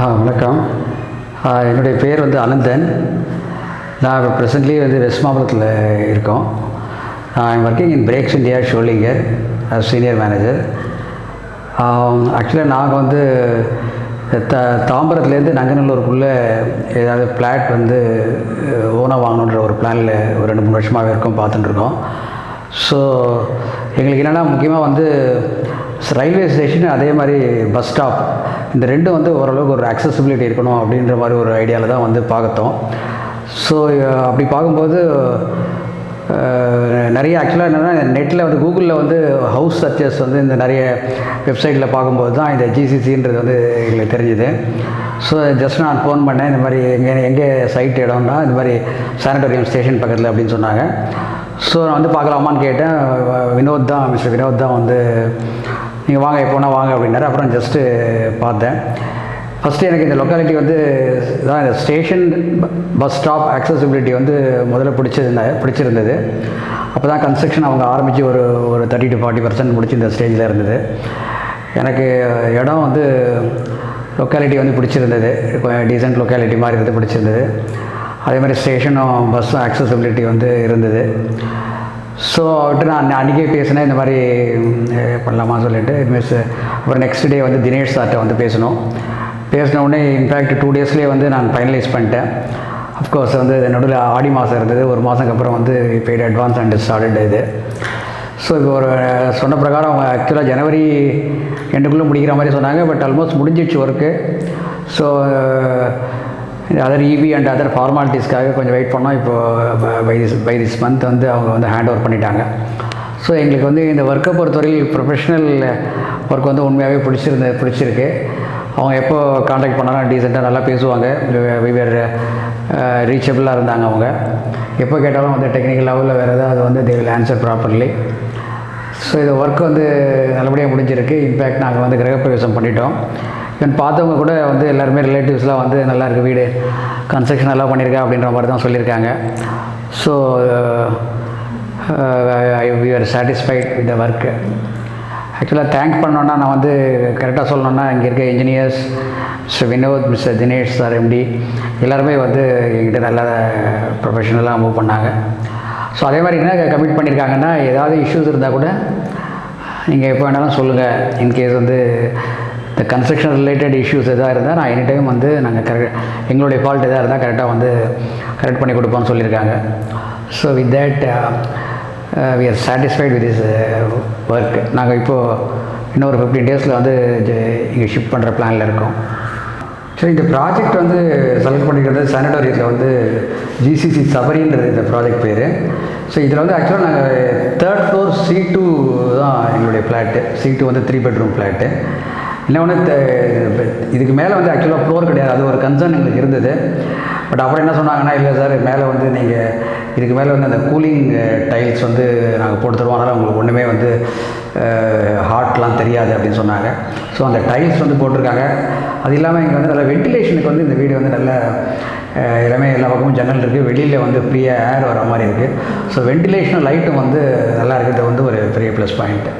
ஆ வணக்கம். என்னுடைய பேர் வந்து அனந்தன். நான் இப்போ ப்ரெசன்ட்லி வந்து வெஸ்ட் மாம்பலத்தில் இருக்கோம். I'm working in Brakes India Sholinghur senior manager ஆக்சுவலாக நாங்கள் வந்து த தாம்பரத்துலேருந்து நங்கநல்லூருக்குள்ளே ஏதாவது ஃப்ளாட் வந்து ஓனாக வாங்கணுன்ற ஒரு பிளானில் ஒரு ரெண்டு மூணு வருஷமாகவே இருக்கோம் பார்த்துட்டுருக்கோம் ஸோ எங்களுக்கு என்னென்னா முக்கியமாக வந்து ரயில்வே ஸ்டேஷன் அதே மாதிரி பஸ் ஸ்டாப் இந்த ரெண்டும் வந்து ஓரளவுக்கு ஒரு அக்சசிபிலிட்டி இருக்கணும் அப்படின்ற மாதிரி ஒரு ஐடியாவில் தான் வந்து பார்த்தோம் ஸோ அப்படி பார்க்கும்போது நிறைய ஆக்சுவலாக என்னென்னா நெட்டில் வந்து கூகுளில் வந்து ஹவுஸ் சர்ச்சஸ் வந்து இந்த நிறைய வெப்சைட்டில் பார்க்கும்போது தான் இந்த ஜிசிசின்றது வந்து எங்களுக்கு தெரிஞ்சுது. ஸோ ஜஸ்ட் நான் ஃபோன் பண்ணேன். இந்த மாதிரி எங்கே எங்கே சைட் இடம்னா இந்த மாதிரி சானிட்டோரியம் ஸ்டேஷன் பக்கத்தில் அப்படின்னு சொன்னாங்க. ஸோ நான் வந்து பார்க்கலாமான்னு கேட்டேன். வினோத் தான் மிஸ்டர் வினோத் தான் வந்து நீங்கள் வாங்க எப்போனா வாங்க அப்படின்னாரு. அப்புறம் ஜஸ்ட்டு பார்த்தேன். ஃபஸ்ட்டு எனக்கு இந்த லொக்காலிட்டி வந்து இதான் இந்த ஸ்டேஷன் பஸ் ஸ்டாப் accessibility வந்து முதல்ல பிடிச்சிருந்த பிடிச்சிருந்தது. அப்போ தான் கன்ஸ்ட்ரக்ஷன் அவங்க ஆரம்பித்து ஒரு ஒரு தேர்ட்டி டு ஃபார்ட்டி பர்சன்ட் முடிச்சு இந்த ஸ்டேஜில் இருந்தது. எனக்கு இடம் வந்து லொக்காலிட்டி வந்து பிடிச்சிருந்தது. கொஞ்சம் டீசென்ட் லொக்காலிட்டி மாதிரி இருந்து பிடிச்சிருந்தது. அதே மாதிரி ஸ்டேஷனும் பஸ்ஸும் ஆக்சசிபிலிட்டி வந்து இருந்தது. ஸோ அவர்கிட்ட நான் அன்றைக்கே பேசினேன் இந்த மாதிரி பண்ணலாமா சொல்லிட்டு. மிஸ் அப்புறம் நெக்ஸ்ட் டே வந்து தினேஷ் சார்கிட்ட வந்து பேசணும் பேசின உடனே இன்ஃபேக்ட் டூ டேஸ்லேயே வந்து நான் ஃபைனலைஸ் பண்ணிட்டேன். அஃப்கோர்ஸ் வந்து நடுவில் ஆடி மாதம் இருந்தது. ஒரு மாதத்துக்கு அப்புறம் வந்து பெய்டு அட்வான்ஸ் அண்ட் ஸ்டார்டட் இது. ஸோ இப்போ ஒரு சொன்ன பிரகாரம் அவங்க ஆக்சுவலாக ஜனவரி எண்டுக்குள்ளே முடிக்கிற மாதிரி சொன்னாங்க. பட் ஆல்மோஸ்ட் முடிஞ்சிடுச்சு work so other EB and other ஃபார்மாலிட்டிஸ்க்காக கொஞ்சம் வெயிட் பண்ணோம். இப்போ by this by this month வந்து அவங்க வந்து ஹேண்ட் ஓவர் பண்ணிட்டாங்க. ஸோ எங்களுக்கு வந்து இந்த ஒர்க்கை பொறுத்தவரையில் ப்ரொஃபஷ்னல் ஒர்க் வந்து உண்மையாகவே பிடிச்சிருந்து பிடிச்சிருக்கு. அவங்க எப்போ காண்டாக்ட் பண்ணாலும் டீசெண்டாக நல்லா பேசுவாங்க. வெவ்வேறு ரீச்சபிளாக இருந்தாங்க அவங்க. எப்போ கேட்டாலும் வந்து டெக்னிக்கல் லெவலில் வேறு ஏதாவது வந்து they will answer properly so இது ஒர்க் வந்து நல்லபடியாக முடிஞ்சிருக்கு. இன்ஃபேக்ட் நாங்கள் வந்து கிரகப்பிரவேசம் பண்ணிட்டோம். தென் பார்த்தவங்க கூட வந்து எல்லாருமே ரிலேட்டிவ்ஸ்லாம் வந்து நல்லாயிருக்கு வீடு கன்ஸ்ட்ரக்ஷன் நல்லா பண்ணியிருக்கா அப்படின்ற மாதிரி தான் சொல்லியிருக்காங்க. So we are satisfied with the work ஆக்சுவலாக தேங்க் பண்ணோன்னா நான் வந்து கரெக்டாக சொல்லணுன்னா இங்கே இருக்க engineers mister Vinod mister Dinesh sir MD எல்லாருமே வந்து எங்கிட்ட நல்லா ப்ரொஃபஷனலாக மூவ் பண்ணாங்க. ஸோ அதே மாதிரி என்ன கமிட் பண்ணியிருக்காங்கன்னா ஏதாவது இஷ்யூஸ் இருந்தால் கூட நீங்கள் எப்போ வேணாலும் சொல்லுங்கள் இன்கேஸ் வந்து இந்த கன்ஸ்ட்ரக்ஷன் ரிலேட்டட் இஷ்யூஸ் எதாக இருந்தால் நான் எனி டைம் வந்து நாங்கள் கரெக்ட் எங்களுடைய ஃபால்ட் எதாக இருந்தால் கரெக்டாக வந்து கரெக்ட் பண்ணி கொடுப்போம்னு சொல்லியிருக்காங்க. So with that we are satisfied with is work நாங்கள் இப்போது இன்னொரு ஃபிஃப்டீன் டேஸில் வந்து இங்கே ஷிஃப்ட் பண்ணுற பிளானில் இருக்கோம். சரி இந்த ப்ராஜெக்ட் வந்து செலக்ட் பண்ணிக்கிறது சானிட்டோரியத்தில் வந்து ஜிசிசி சபரின்றது இந்த ப்ராஜெக்ட் பேர். ஸோ இதில் வந்து ஆக்சுவலாக நாங்கள் தேர்ட் ஃப்ளோர் சி டூ தான் எங்களுடைய ஃப்ளாட்டு சி டூ வந்து த்ரீ பெட்ரூம் ஃப்ளாட்டு இன்னொன்று இதுக்கு மேலே வந்து ஆக்சுவலாக ஃப்ளோர் கிடையாது. அது ஒரு கன்சர்ன் எங்களுக்கு இருந்தது. பட் அப்புறம் என்ன சொன்னாங்கன்னா இல்லை சார் மேலே வந்து நீங்கள் இதுக்கு மேலே வந்து அந்த கூலிங் டைல்ஸ் வந்து நாங்கள் போட்டு தருவோம். அதனால் உங்களுக்கு ஒன்றுமே வந்து ஹார்ட்லாம் தெரியாது அப்படின்னு சொன்னாங்க. ஸோ அந்த டைல்ஸ் வந்து போட்டிருக்காங்க. அது இல்லாமல் இங்கே வந்து நல்ல வென்டிலேஷனுக்கு வந்து இந்த வீடு வந்து நல்ல எல்லாமே எல்லா பக்கமும் ஜன்னல் இருக்குது வெளியில் வந்து ஃப்ரீயாக ஏர் வர மாதிரி இருக்குது ஸோ வென்டிலேஷன் லைட்டும் வந்து நல்லா இருக்கிறது வந்து ஒரு பெரிய ப்ளஸ் பாயிண்ட்டு